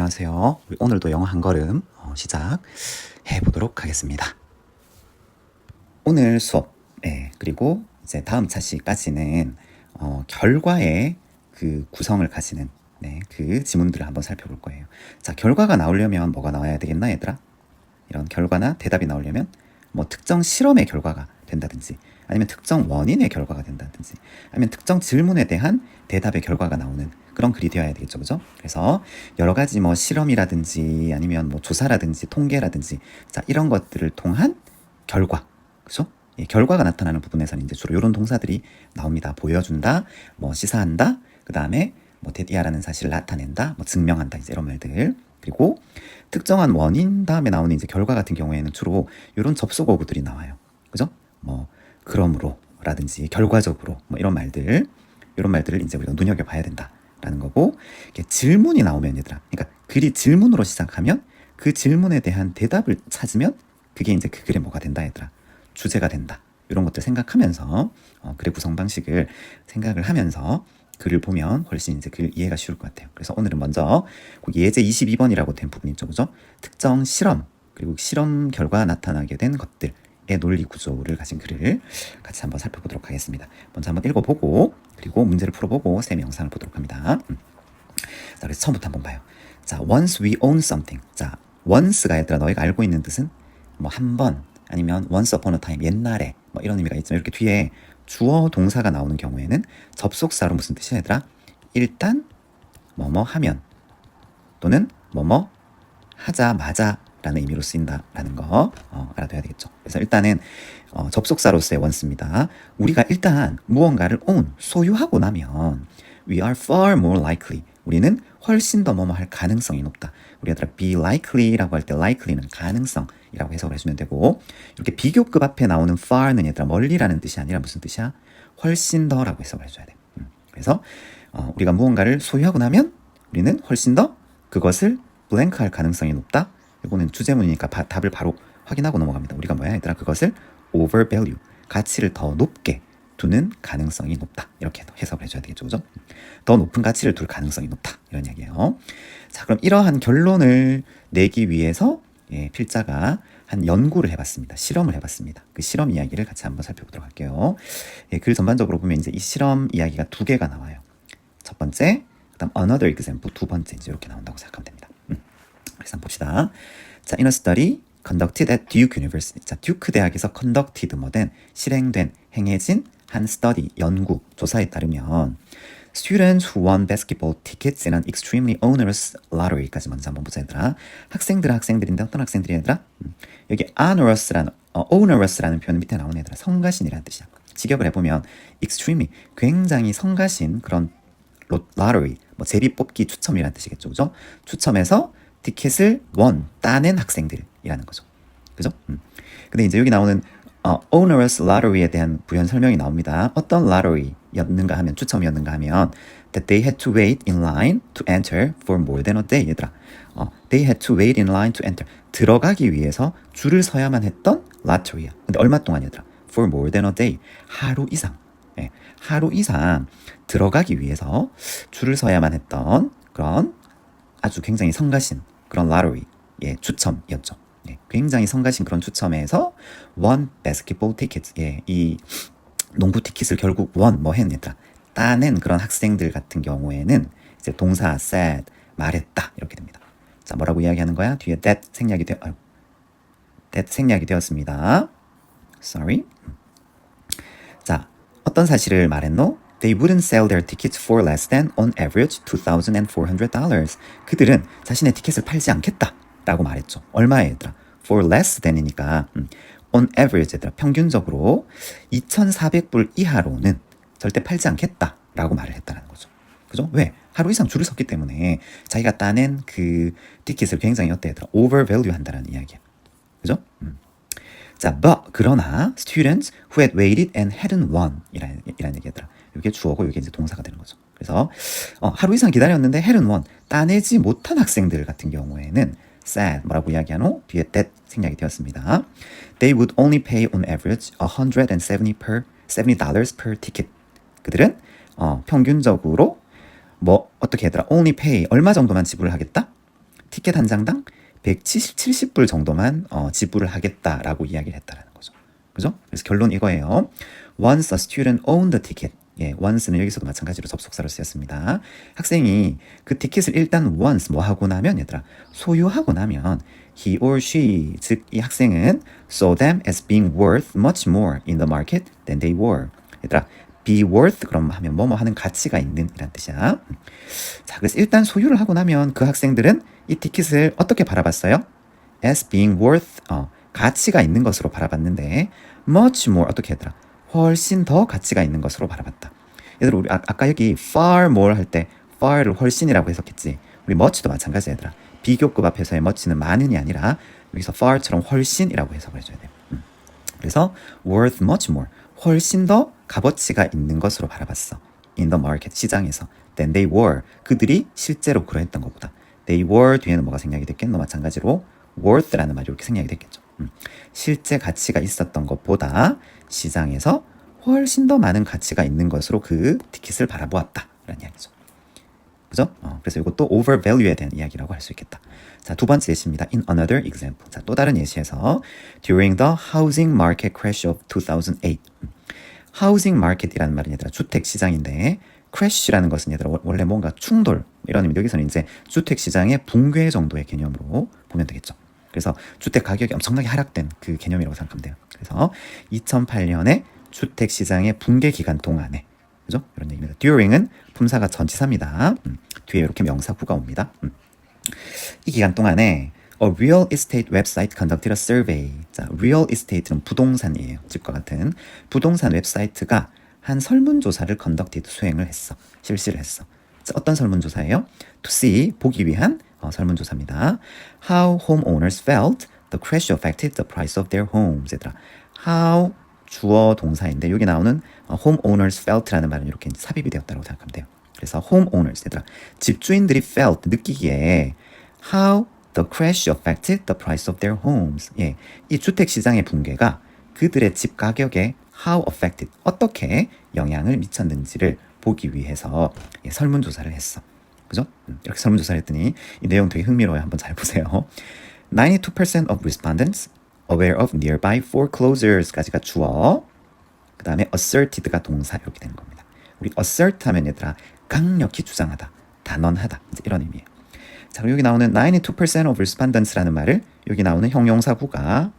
안녕하세요. 우리 오늘도 영어 한 걸음 어, 시작해 보도록 하겠습니다. 오늘 수업, 예, 그리고 이제 다음 차시까지는 어, 결과의 그 구성을 가지는 네, 그 지문들을 한번 살펴볼 거예요. 자, 결과가 나오려면 뭐가 나와야 되겠나, 얘들아? 이런 결과나 대답이 나오려면 뭐 특정 실험의 결과가 된다든지 아니면 특정 원인의 결과가 된다든지 아니면 특정 질문에 대한 대답의 결과가 나오는 그런 글이 되어야 되겠죠. 그죠? 그래서 여러 가지 뭐 실험이라든지 아니면 뭐 조사라든지 통계라든지 자, 이런 것들을 통한 결과. 그죠? 예, 결과가 나타나는 부분에서는 이제 주로 이런 동사들이 나옵니다. 보여준다, 뭐 시사한다, 그 다음에 뭐 대디아라는 사실을 나타낸다, 뭐 증명한다, 이제 이런 말들. 그리고 특정한 원인 다음에 나오는 이제 결과 같은 경우에는 주로 이런 접속 어구들이 나와요. 그죠? 뭐 그러므로라든지 결과적으로 뭐 이런 말들 이런 말들을 이제 우리가 눈여겨 봐야 된다 라는 거고 질문이 나오면 얘들아 그러니까 글이 질문으로 시작하면 그 질문에 대한 대답을 찾으면 그게 이제 그 글의 뭐가 된다 얘들아 주제가 된다 이런 것들 생각하면서 어, 글의 구성 방식을 생각을 하면서 글을 보면 훨씬 이제 글 이해가 쉬울 것 같아요. 그래서 오늘은 먼저 예제 22번이라고 된 부분 있죠, 그죠? 특정 실험 그리고 실험 결과 나타나게 된 것들의 논리 구조를 가진 글을 같이 한번 살펴보도록 하겠습니다. 먼저 한번 읽어보고 그리고 문제를 풀어보고 쌤의 영상을 보도록 합니다. 음. 자, 그래서 처음부터 한번 봐요. 자, once we own something. 자, once가 얘들아 너희가 알고 있는 뜻은 뭐 한 번 아니면 once upon a time 옛날에 뭐 이런 의미가 있지만 이렇게 뒤에 주어 동사가 나오는 경우에는 접속사로 무슨 뜻이야 얘들아? 일단 뭐뭐 하면 또는 뭐뭐 하자마자 라는 의미로 쓰인다라는 거 어, 알아둬야 되겠죠. 그래서 일단은 어, 접속사로서의 원스입니다. 우리가 일단 무언가를 own, 소유하고 나면 we are far more likely. 우리는 훨씬 더 뭐뭐 할 가능성이 높다. 우리 얘들아 be likely라고 할 때 likely는 가능성이라고 해석을 해주면 되고 이렇게 비교급 앞에 나오는 far는 얘들아 멀리라는 뜻이 아니라 무슨 뜻이야? 훨씬 더라고 해석을 해줘야 돼. 음, 그래서 어, 우리가 무언가를 소유하고 나면 우리는 훨씬 더 그것을 블랭크할 가능성이 높다. 이거는 주제문이니까 바, 답을 바로 확인하고 넘어갑니다. 우리가 뭐야 얘들아 그것을 overvalue 가치를 더 높게 두는 가능성이 높다. 이렇게 해석을 해줘야 되겠죠. 그죠? 더 높은 가치를 둘 가능성이 높다. 이런 얘기예요. 자, 그럼 이러한 결론을 내기 위해서 예, 필자가 한 연구를 해봤습니다. 실험을 해봤습니다. 그 실험 이야기를 같이 한번 살펴보도록 할게요. 예, 글 전반적으로 보면 이제 이 실험 이야기가 두 개가 나와요. 첫 번째, 그다음 another example 두 번째 이제 이렇게 나온다고 생각하면 됩니다. 음. 그래서 한번 봅시다. 자, in a study conducted at Duke University. 자, 듀크 대학에서 conducted 뭐 된 실행된 행해진 한 study 연구 조사에 따르면 students who won basketball tickets in an extremely onerous lottery까지 먼저 한번 보자 얘들아. 학생들은 학생들인데 어떤 학생들이 얘들아? 음, 여기 onerous라는 어, onerous라는 표현 밑에 나오는 얘들아 성가신이라는 뜻이야. 직역을 해보면 extremely 굉장히 성가신 그런 로, lottery 뭐 제비 뽑기 추첨이라는 뜻이겠죠, 그죠? 추첨해서 티켓을 원 따낸 학생들이라는 거죠, 그죠? 음. 근데 이제 여기 나오는 어, onerous lottery에 대한 부연 설명이 나옵니다. 어떤 lottery였는가 하면 추첨이었는가 하면 that they had to wait in line to enter for more than a day. 얘들아, 어, they had to wait in line to enter. 들어가기 위해서 줄을 서야만 했던 lottery야. 근데 얼마 동안 얘들아? for more than a day. 하루 이상. 예, 하루 이상 들어가기 위해서 줄을 서야만 했던 그런 아주 굉장히 성가신 그런 예, 추첨이었죠. 예, 굉장히 성가신 그런 추첨에서 원 basketball ticket, 예, 이 농구 티켓을 결국 원 뭐 했느냐 따낸 그런 학생들 같은 경우에는 이제 동사 said 말했다 이렇게 됩니다. 자 뭐라고 이야기하는 거야? 뒤에 that 생략이 되어 아유, that 생략이 되었습니다. Sorry. 자 어떤 사실을 말했노? They wouldn't sell their tickets for less than on average $2,400. 그들은 자신의 티켓을 팔지 않겠다 라고 말했죠. 얼마에 얘들아? For less than이니까 음, on average 얘들아 평균적으로 2,400불 이하로는 절대 팔지 않겠다 라고 말을 했다는 거죠. 그죠? 왜? 하루 이상 줄을 섰기 때문에 자기가 따낸 그 티켓을 굉장히 어때 얘들아? overvalue 한다는 이야기야. 그죠? 음. 자, but 그러나 students who had waited and hadn't won 이라는, 이라는 얘기더라. 이게 주어고 이게 이제 동사가 되는 거죠. 그래서 어, 하루 이상 기다렸는데 hadn't won 따내지 못한 학생들 같은 경우에는 sad 뭐라고 이야기하노? 뒤에 that 생략이 되었습니다. They would only pay on average 170 per 70 dollars per ticket. 그들은 어, 평균적으로 뭐 어떻게 하더라? only pay 얼마 정도만 지불을 하겠다? 티켓 한 장당 170, 70불 정도만 어, 지불을 하겠다라고 이야기를 했다라는 거죠. 그죠? 그래서 결론 이거예요. Once a student owned the ticket. 예, once는 여기서도 마찬가지로 접속사로 쓰였습니다. 학생이 그 티켓을 일단 once 뭐 하고 나면 얘들아 소유하고 나면 he or she 즉 이 학생은 saw them as being worth much more in the market than they were. 얘들아 be worth 그럼 하면 뭐뭐 하는 가치가 있는 이란 뜻이야. 자, 그래서 일단 소유를 하고 나면 그 학생들은 이 티켓을 어떻게 바라봤어요? as being worth 어, 가치가 있는 것으로 바라봤는데 much more 어떻게 했더라? 훨씬 더 가치가 있는 것으로 바라봤다. 얘들아 우리 아, 까 여기 far more 할 때 far를 훨씬이라고 해석했지. 우리 much도 마찬가지 얘들아. 비교급 앞에서의 much는 많은이 아니라 여기서 far처럼 훨씬이라고 해석을 해줘야 돼. 음. 그래서 worth much more 훨씬 더 값어치가 있는 것으로 바라봤어. in the market 시장에서 than they were 그들이 실제로 그러했던 것보다 they were 뒤에는 뭐가 생략이 됐겠노 마찬가지로 worth라는 말이 이렇게 생략이 됐겠죠. 음. 실제 가치가 있었던 것보다 시장에서 훨씬 더 많은 가치가 있는 것으로 그 티켓을 바라보았다라는 이야기죠. 그죠? 어, 그래서 이것도 overvalue에 대한 이야기라고 할 수 있겠다. 자, 두 번째 예시입니다. In another example. 자, 또 다른 예시에서 during the housing market crash of 2008. housing market이라는 말은 얘들아 주택 시장인데 crash라는 것은 얘들아 원래 뭔가 충돌 이런 의미 여기서는 이제 주택 시장의 붕괴 정도의 개념으로 보면 되겠죠. 그래서 주택 가격이 엄청나게 하락된 그 개념이라고 생각하면 돼요. 그래서 2008년에 주택 시장의 붕괴 기간 동안에 그죠? 이런 얘기입니다. during은 품사가 전치사입니다. 음, 뒤에 이렇게 명사구가 옵니다. 음. 이 기간 동안에 A real estate website conducted a survey. 자, real estate는 부동산이에요. 집과 같은 부동산 웹사이트가 한 설문조사를 conducted 수행을 했어. 실시를 했어. 자, 어떤 설문조사예요? To see 보기 위한 어, 설문조사입니다. How homeowners felt the crash affected the price of their homes. 얘들아, how 주어 동사인데 여기 나오는 homeowners felt라는 말은 이렇게 삽입이 되었다고 생각하면 돼요. 그래서 homeowners 얘들아 집주인들이 felt 느끼기에 how the crash affected the price of their homes. 예, 이 주택 시장의 붕괴가 그들의 집 가격에 how affected 어떻게 영향을 미쳤는지를 보기 위해서 예, 설문조사를 했어. 그죠? 음, 이렇게 설문조사를 했더니 이 내용 되게 흥미로워요. 한번 잘 보세요. 92% of respondents aware of nearby foreclosures까지가 주어 그 다음에 asserted가 동사 이렇게 되는 겁니다. 우리 assert 하면 얘들아 강력히 주장하다, 단언하다 이런 의미예요. 자, 여기 나오는 92% of respondents라는 말을 여기 나오는 형용사구가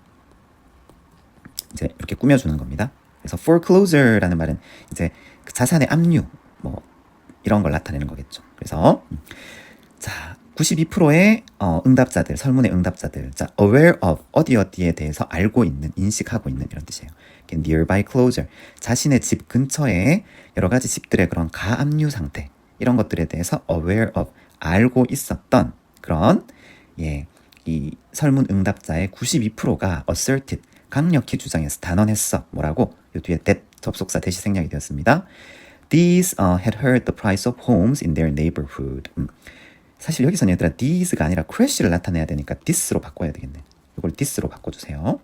이제 이렇게 꾸며주는 겁니다. 그래서 foreclosure라는 말은 이제 그 자산의 압류 뭐 이런 걸 나타내는 거겠죠. 그래서 자 92%의 어, 응답자들, 설문의 응답자들, 자, aware of, 어디 어디에 대해서 알고 있는, 인식하고 있는 이런 뜻이에요. nearby closer, 자신의 집 근처에 여러 가지 집들의 그런 가압류 상태, 이런 것들에 대해서 aware of, 알고 있었던 그런, 예, 이 설문 응답자의 92%가 asserted, 강력히 주장해서 단언했어. 뭐라고? 요 뒤에 that 접속사 대시 생략이 되었습니다. These uh, had heard the price of homes in their neighborhood. 음. 사실 여기서는 얘들아 these가 아니라 crash를 나타내야 되니까 this로 바꿔야 되겠네. 이걸 this로 바꿔주세요.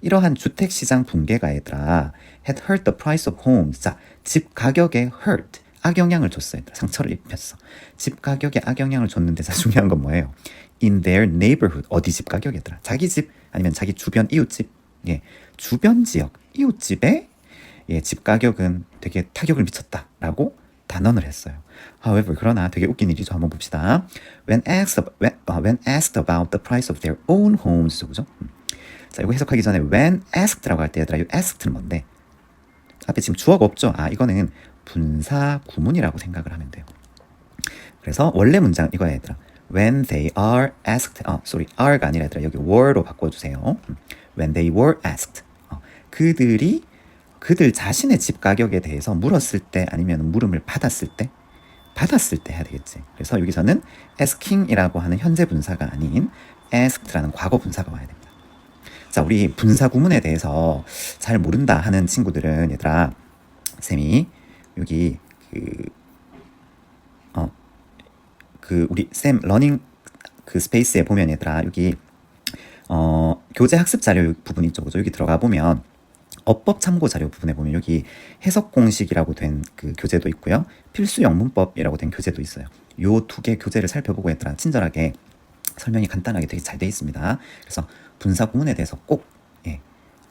이러한 주택 시장 붕괴가 얘들아 had hurt the price of homes. 자, 집 가격에 hurt. 악영향을 줬어. 얘들아. 상처를 입혔어. 집 가격에 악영향을 줬는데 자, 중요한 건 뭐예요? in their neighborhood. 어디 집 가격 얘들아. 자기 집 아니면 자기 주변 이웃집. 예. 주변 지역 이웃집에 예, 집 가격은 되게 타격을 미쳤다라고 단언을 했어요. However, 그러나 되게 웃긴 일이죠. 한번 봅시다. When asked, when, uh, when asked about the price of their own homes, 그죠? 음. 자, 이거 해석하기 전에 when asked라고 할 때 얘들아, 이 asked는 뭔데? 앞에 지금 주어가 없죠? 아, 이거는 분사 구문이라고 생각을 하면 돼요. 그래서 원래 문장 이거야 얘들아. When they are asked, 어, sorry, are가 아니라 얘들아 여기 were로 바꿔주세요. 음. When they were asked, 어, 그들이 그들 자신의 집 가격에 대해서 물었을 때 아니면 물음을 받았을 때 받았을 때 해야 되겠지. 그래서 여기서는 asking이라고 하는 현재 분사가 아닌 asked라는 과거 분사가 와야 됩니다. 자, 우리 분사 구문에 대해서 잘 모른다 하는 친구들은 얘들아 쌤이 여기 그 어, 그 우리 쌤 러닝 그 스페이스에 보면 얘들아 여기 어, 교재 학습 자료 부분 있죠. 그죠? 여기 들어가 보면 어법 참고 자료 부분에 보면 여기 해석 공식이라고 된 그 교재도 있고요. 필수 영문법이라고 된 교재도 있어요. 요 두 개 교재를 살펴보고 얘들아 친절하게 설명이 간단하게 되게 잘 되어 있습니다. 그래서 분사 구문에 대해서 꼭 예,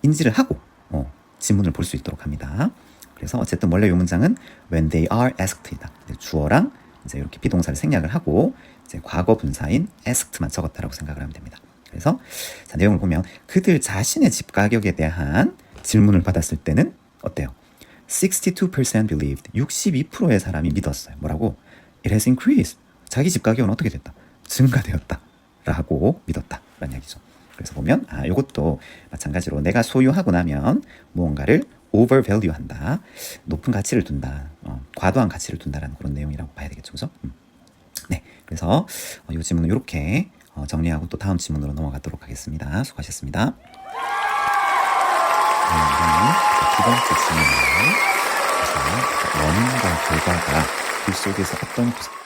인지를 하고 어, 지문을 볼 수 있도록 합니다. 그래서 어쨌든 원래 이 문장은 when they are asked이다. 주어랑 이제 이렇게 비동사를 생략을 하고 이제 과거 분사인 asked만 적었다라고 생각을 하면 됩니다. 그래서 자, 내용을 보면 그들 자신의 집 가격에 대한 질문을 받았을 때는 어때요? 62% believed. 62%의 사람이 믿었어요. 뭐라고? It has increased. 자기 집 가격은 어떻게 됐다? 증가되었다. 라고 믿었다. 라는 얘기죠. 그래서 보면 아, 이것도 마찬가지로 내가 소유하고 나면 무언가를 overvalue 한다. 높은 가치를 둔다. 어, 과도한 가치를 둔다라는 그런 내용이라고 봐야 되겠죠. 그죠? 음. 네. 그래서 어, 이 질문은 이렇게 어, 정리하고 또 다음 질문으로 넘어가도록 하겠습니다. 수고하셨습니다. 네, 이번엔 두 번째 질문이에요. 그래서 원인과 결과가 글 속에서 어떤 구-